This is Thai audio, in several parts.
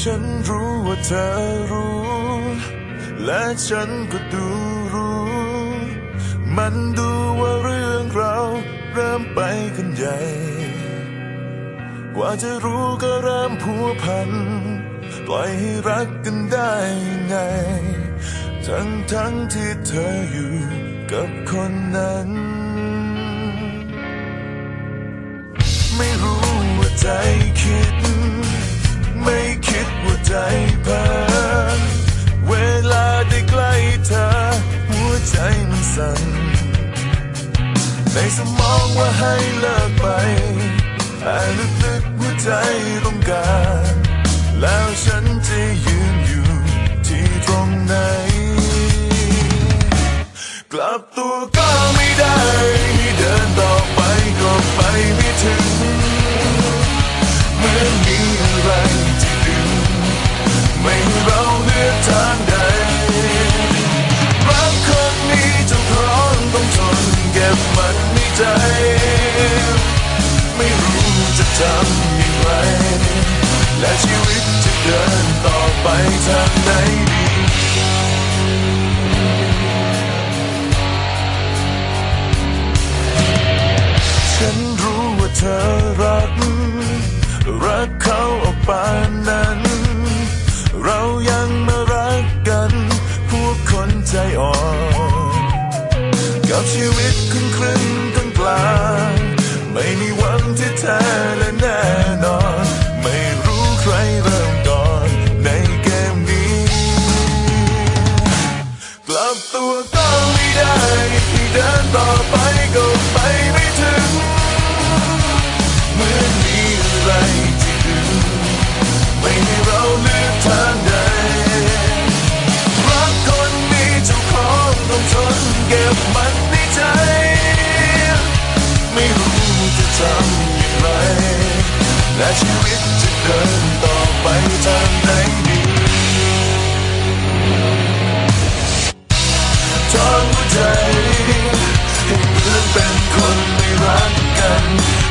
ฉันรู้ว่าเธอรู้ และฉันก็ดูรู้ มันดูว่าเรื่องเราเริ่มไปกันใหญ่ กว่าจะรู้ก็เริ่มพัวพัน ปล่อยให้รักกันได้งไง ทั้งทั้งที่เธออยู่กับคนนั้น ไม่รู้ว่าใจคิด ใจเพ้อเวลาได้ใกล้เธอ หัวใจมันสั่นในสมองว่าให้เลิกไปแต่ลึกๆหัวใจต้องการ แล้วฉันจะยืนอยู่ที่ตรงไหน กลับตัวก็ไม่ได้ เดินต่อไปก็ไปไม่ถึงเหมือน และชีวิตจะเดินต่อไปทางไหน และชีวิตจะเดินต่อไปทางไหนดีทอนหัวใจให้เหมือนเป็นคนไม่รักกัน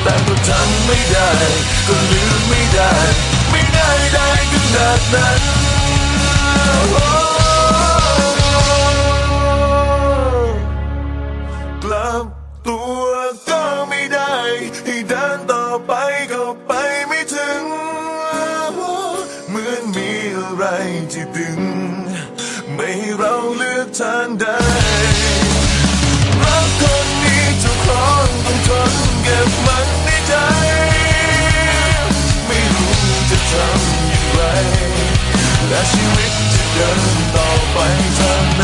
แต่ก็ทำไม่ได้ ก็ลืมไม่ได้ ไม่ได้ได้ขนาดนั้นโที่ดึง ไม่ให้เราเลือกทางใดรักคนนี้เจ้าของต้องทนเก็บมันในใจ ไม่รู้จะทำอย่างไร และชีวิตจะเดินต่อไปทางไหน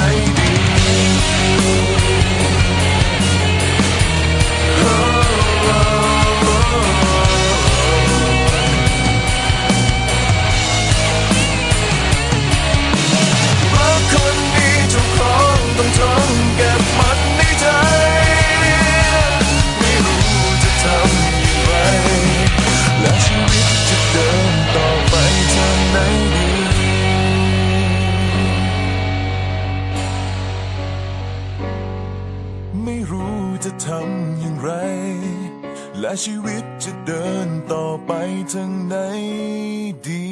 อย่างไร และชีวิตจะเดินต่อไปทางไหนดี